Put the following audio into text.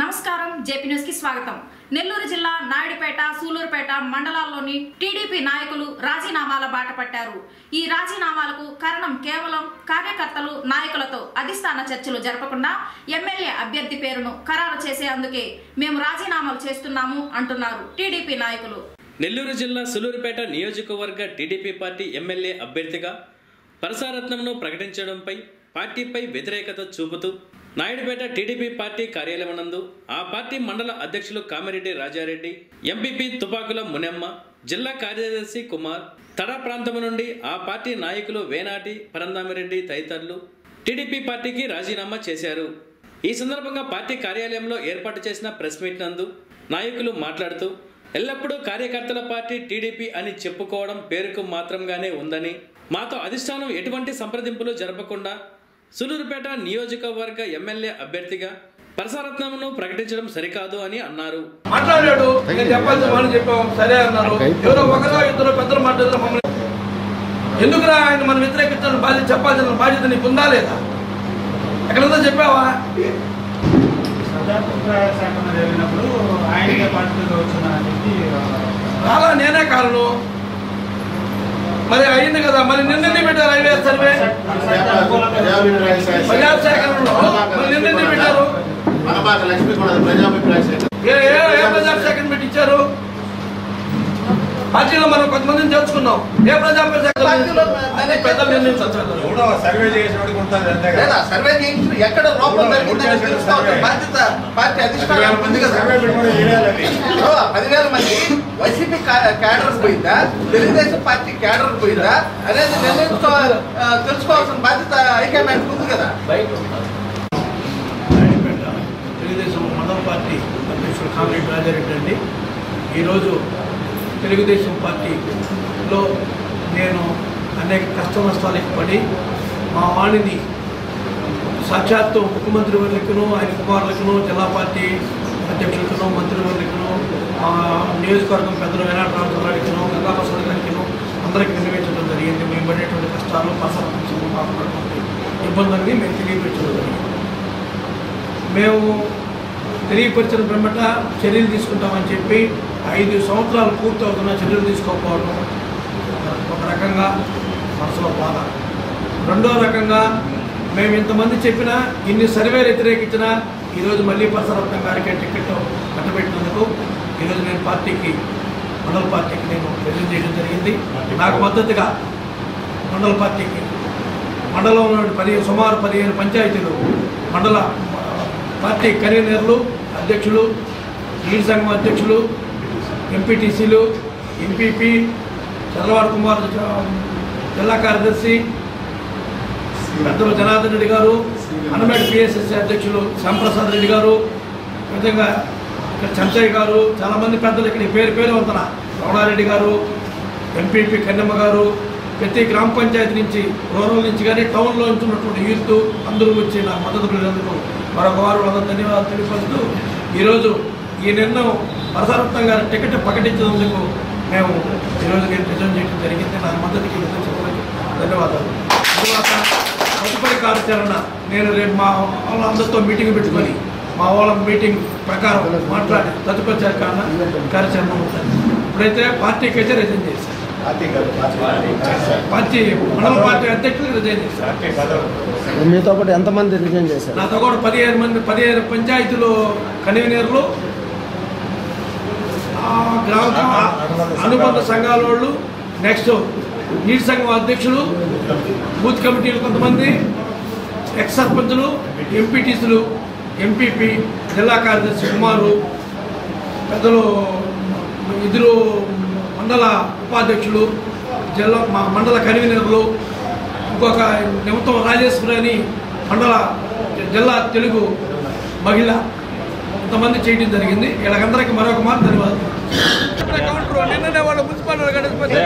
నమస్కారం జేపీ న్యూస్కి స్వాగతం. నెల్లూరు జిల్లా నాయుడుపేట సూలూరుపేట మండలాల్లోని టీడీపీ నాయకులు రాజీనామాల బాట పట్టారు. ఈ రాజీనామాలకు కారణం కేవలం కార్యకర్తలు నాయకులతో అధిష్టాన చర్చలు జరపకుండా ఎమ్మెల్యే అభ్యర్థి పేరును ఖరారు చేసే అందుకే మేము రాజీనామాలు చేస్తున్నాము అంటున్నారు టీడీపీ నాయకులు. నెల్లూరు జిల్లా సులూరుపేట నియోజకవర్గ టీడీపీ పార్టీ ఎమ్మెల్యే అభ్యర్థిగా పరసారత్నంను ప్రకటించడంపై పార్టీపై వ్యతిరేకత చూపుతూ నాయుడుపేట టీడీపీ పార్టీ కార్యాలయం నందు ఆ పార్టీ మండల అధ్యక్షులు కామిరెడ్డి రాజారెడ్డి ఎంపీపీ తుపాకుల మునెమ్మ జిల్లా కార్యదర్శి కుమార్ తడ ప్రాంతం నుండి ఆ పార్టీ నాయకులు వేనాటి పరందామిరెడ్డి తదితరులు టీడీపీ పార్టీకి రాజీనామా చేశారు. ఈ సందర్భంగా పార్టీ కార్యాలయంలో ఏర్పాటు చేసిన ప్రెస్ మీట్ నందు నాయకులు మాట్లాడుతూ ఎల్లప్పుడూ కార్యకర్తల పార్టీ టీడీపీ అని చెప్పుకోవడం పేరుకు మాత్రంగానే ఉందని మాతో అధిష్టానం ఎటువంటి సంప్రదింపులు జరపకుండా సులూరుపేట నియోజకవర్గ ఎమ్మెల్యే అభ్యర్థిగా పరసరత్నంను ప్రకటించడం సరికాదు అని అన్నారు. మాట్లాడాడు. వాళ్ళు చెప్పాం సరే అన్నారు. ఎవరో ఒకరో ఇద్దరు పెద్దలు మాట్లాడారు మమ్మల్ని. ఎందుకురా ఆయన మనం వ్యతిరేకించాలని బాధ్యత చెప్పాల్సిన బాధ్యత నీకు ఉందా లేదా? ఎక్కడంతా చెప్పావా? రాలా నేనే కారణం మరి అయింది కదా మరి నిన్ననే పెట్టారు హైవే సర్వే ప్రజా సేకరణలో మరి నిన్ననే పెట్టారు? లక్ష్మీ కూడా ప్రజాభిప్రాయ సేకరణ ఏ ఏ ఏ ప్రజా సేకరణ పెట్టించారు పార్టీలో మనం కొంతమందిని తెలుసుకున్నాం ఏ నిర్ణయించాలి ఎవడో సర్వే లేదా చేయించిన ఎక్కడ లోపం జరిగిందని తెలుసుకోవాల్సిన బాధ్యత పార్టీ అధిష్టానం పదివేల మంది వైసీపీ క్యాడర్ పోయిందా? తెలుగుదేశం పార్టీ క్యాడర్ పోయిందా? అనేది తెలుసుకోవాల్సిన బాధ్యత హైకమాండ్ ఉంది కదా. తెలుగుదేశం మండల పార్టీ అధ్యక్షుడు కామిరెడ్డి రాజారెడ్డి అండి. ఈరోజు తెలుగుదేశం పార్టీలో నేను అనేక కష్ట నష్టాలకు పడి మా వాణిని సాక్షాత్తు ముఖ్యమంత్రి వర్లకును ఆయన కుమారులకును జిల్లా పార్టీ అధ్యక్షులకును మంత్రివర్లకును నియోజకవర్గం పెద్దలు వేనాడు రామచంద్రాడికిను గంగాప్రసాద్ గారికిను అందరికీ విన్నవించడం జరిగింది. మేము పడేటువంటి కష్టాలు పసరపక్షము మాకున్నటువంటి ఇబ్బందుల్ని మేము తెలియపరచడం జరిగింది. మేము తెలియపరిచిన వెంబట చర్యలు తీసుకుంటామని చెప్పి ఐదు సంవత్సరాలు పూర్తవుతున్న చర్యలు తీసుకోకపోవడం ఒక రకంగా మనసులో బాధ. రెండో రకంగా మేము ఇంతమంది చెప్పినా ఇన్ని సర్వేలు వ్యతిరేకించినా ఈరోజు మళ్ళీ పరసరత్నం గారికి టికెట్ కట్టబెట్టినందుకు ఈరోజు నేను పార్టీకి మండల పార్టీకి నేను రిజైన్ చేయడం జరిగింది. నాకు మద్దతుగా మండల పార్టీకి మండలంలో పదిహేను సుమారు పదిహేను పంచాయతీలు మండల పార్టీ కన్వీనర్లు అధ్యక్షులు నీటి సంఘం అధ్యక్షులు ఎంపీటీసీలు ఎంపీపీ చంద్రవాడ కుమార్ జిల్లా కార్యదర్శి పెద్దలు జనార్దన్ రెడ్డి గారు అన్నమేట పిఎస్ఎస్సీ అధ్యక్షులు శ్యాంప్రసాద్ రెడ్డి గారు విధంగా ఇక్కడ చంచయ్య గారు చాలామంది పెద్దలు ఇక్కడ పేరు పేరు వంతన రమణారెడ్డి గారు ఎంపీపీ కన్నెమ్మ గారు ప్రతి గ్రామ పంచాయతీ నుంచి రూరల్ నుంచి కానీ టౌన్లో నుంచి ఉన్నటువంటి యూత్ అందరూ వచ్చి నా మద్దతు పలికినందుకు మరొక వారు వాళ్ళకి ధన్యవాదాలు తెలియపరుస్తూ ఈరోజు ఈ నిర్ణయం పరసరత్నం గారి టికెట్ ప్రకటించినందుకు మేము ఈరోజు నేను రిజైన్ చేయడం జరిగింది. నా మద్దతుకి విధించడానికి ధన్యవాదాలు. తర్వాత తదుపరి కార్యాచరణ నేను రేపు మా వాళ్ళందరితో మీటింగ్ పెట్టుకొని మా వాళ్ళ మీటింగ్ ప్రకారం మాట్లాడి తదుపరి కార్యాచరణ కార్యాచరణ ఉంటుంది ఇప్పుడైతే పార్టీకి అయితే రిజైన్ చేశాను పార్టీ కాదు పార్టీ పార్టీ మండల పార్టీ అధ్యక్షులు రిజైన్ పదవి మీతో పాటు ఎంతమంది రిజైన్ చేశారు? నాతో కూడా పదిహేను మంది పదిహేను పంచాయతీలు కన్వీనర్లు గ్రామ అనుబంధ సంఘాల వాళ్ళు నెక్స్ట్ నీటి సంఘం అధ్యక్షులు బూత్ కమిటీలు కొంతమంది ఎక్స్ సర్పంచులు ఎంపీటీసీలు ఎంపీపీ జిల్లా కార్యదర్శి కుమారు పెద్దలు ఇద్దరు మండల ఉపాధ్యక్షులు జిల్లా మా మండల కన్వీనర్లు ఇంకొక నిమిత్తం రాజేశ్వరి అని మండల జిల్లా తెలుగు మహిళ కొంతమంది చేయడం జరిగింది. వీళ్ళకందరికీ మరొక మాట ధన్యవాదాలు. మున్సిపల్ గడిచిపోతే